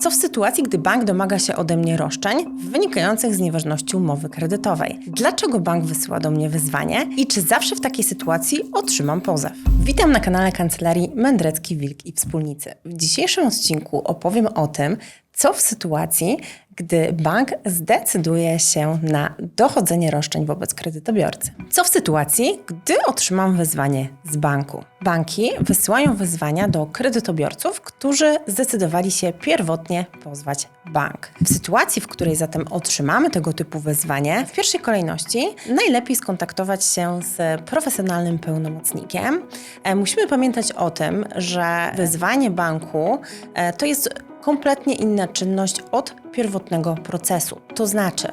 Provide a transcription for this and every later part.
Co w sytuacji, gdy bank domaga się ode mnie roszczeń wynikających z nieważności umowy kredytowej? Dlaczego bank wysyła do mnie wyzwanie i czy zawsze w takiej sytuacji otrzymam pozew? Witam na kanale kancelarii Mędrecki Wilk i Wspólnicy. W dzisiejszym odcinku opowiem o tym, co w sytuacji, gdy bank zdecyduje się na dochodzenie roszczeń wobec kredytobiorcy. Co w sytuacji, gdy otrzymam wezwanie z banku? Banki wysyłają wezwania do kredytobiorców, którzy zdecydowali się pierwotnie pozwać bank. W sytuacji, w której zatem otrzymamy tego typu wezwanie, w pierwszej kolejności najlepiej skontaktować się z profesjonalnym pełnomocnikiem. E, Musimy pamiętać o tym, że wezwanie banku e, to jest kompletnie inna czynność od pierwotnego procesu. To znaczy,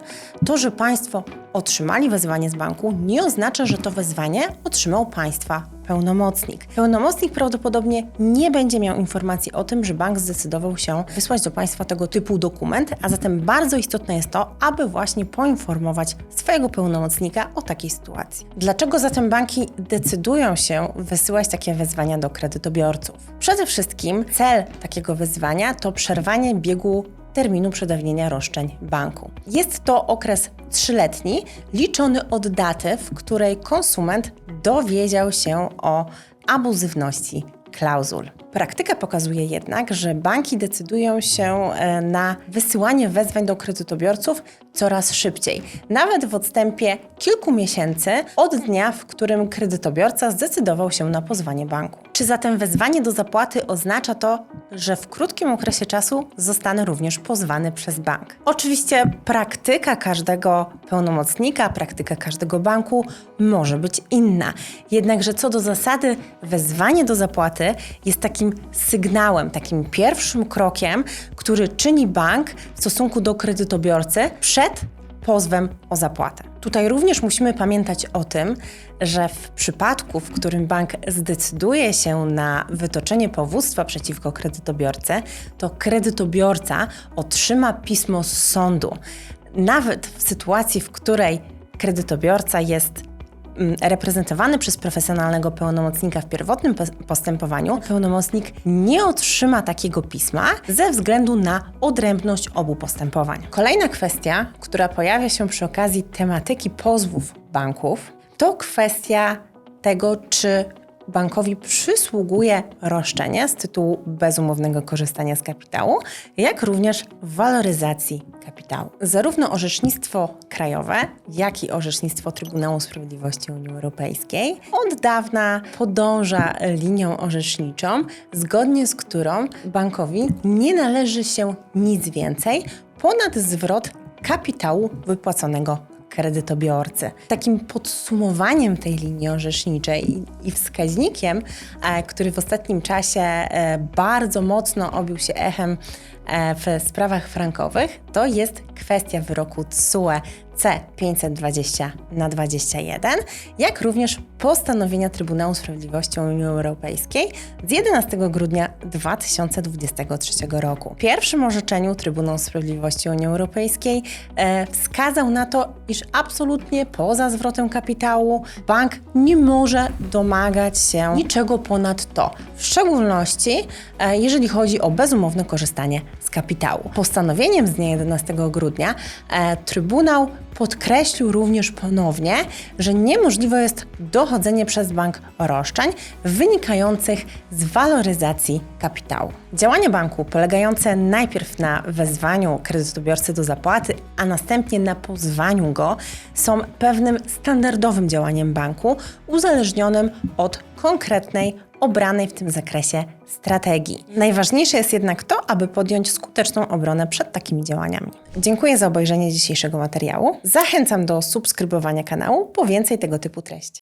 to, że Państwo otrzymali wezwanie z banku, nie oznacza, że to wezwanie otrzymał Państwa pełnomocnik. Pełnomocnik prawdopodobnie nie będzie miał informacji o tym, że bank zdecydował się wysłać do Państwa tego typu dokument, a zatem bardzo istotne jest to, aby właśnie poinformować swojego pełnomocnika o takiej sytuacji. Dlaczego zatem banki decydują się wysyłać takie wezwania do kredytobiorców? Przede wszystkim cel takiego wezwania to przerwanie biegu terminu przedawnienia roszczeń banku. Jest to okres trzyletni, liczony od daty, w której konsument dowiedział się o abuzywności klauzul. Praktyka pokazuje jednak, że banki decydują się e, na wysyłanie wezwań do kredytobiorców coraz szybciej, nawet w odstępie kilku miesięcy od dnia, w którym kredytobiorca zdecydował się na pozwanie banku. Czy zatem wezwanie do zapłaty oznacza to, że w krótkim okresie czasu zostanę również pozwany przez bank? Oczywiście praktyka każdego pełnomocnika, praktyka każdego banku może być inna. Jednakże co do zasady, wezwanie do zapłaty jest takim sygnałem, takim pierwszym krokiem, który czyni bank w stosunku do kredytobiorcy przed pozwem o zapłatę. Tutaj również musimy pamiętać o tym, że w przypadku, w którym bank zdecyduje się na wytoczenie powództwa przeciwko kredytobiorcy, to kredytobiorca otrzyma pismo z sądu. Nawet w sytuacji, w której kredytobiorca jest reprezentowany przez profesjonalnego pełnomocnika w pierwotnym pos- postępowaniu, pełnomocnik nie otrzyma takiego pisma ze względu na odrębność obu postępowań. Kolejna kwestia, która pojawia się przy okazji tematyki pozwów banków, to kwestia tego, czy bankowi przysługuje roszczenie z tytułu bezumownego korzystania z kapitału, jak również waloryzacji kapitału. Zarówno orzecznictwo krajowe, jak i orzecznictwo Trybunału Sprawiedliwości Unii Europejskiej od dawna podąża linią orzeczniczą, zgodnie z którą bankowi nie należy się nic więcej ponad zwrot kapitału wypłaconego kredytobiorcy. Takim podsumowaniem tej linii orzeczniczej i, wskaźnikiem, e, który w ostatnim czasie e, bardzo mocno obił się echem e, w sprawach frankowych, to jest kwestia wyroku TSUE C520 na 21, jak również postanowienia Trybunału Sprawiedliwości Unii Europejskiej z 11 grudnia 2023 roku. W pierwszym orzeczeniu Trybunał Sprawiedliwości Unii Europejskiej e, wskazał na to, iż absolutnie poza zwrotem kapitału bank nie może domagać się niczego ponad to, w szczególności e, jeżeli chodzi o bezumowne korzystanie z kapitału. Postanowieniem z dnia 11 grudnia e, Trybunał podkreślił również ponownie, że niemożliwe jest dochodzenie przez bank roszczeń wynikających z waloryzacji kapitału. Działania banku polegające najpierw na wezwaniu kredytobiorcy do zapłaty, a następnie na pozwaniu go są pewnym standardowym działaniem banku, uzależnionym od konkretnej obranej w tym zakresie strategii. Najważniejsze jest jednak to, aby podjąć skuteczną obronę przed takimi działaniami. Dziękuję za obejrzenie dzisiejszego materiału. Zachęcam do subskrybowania kanału po więcej tego typu treści.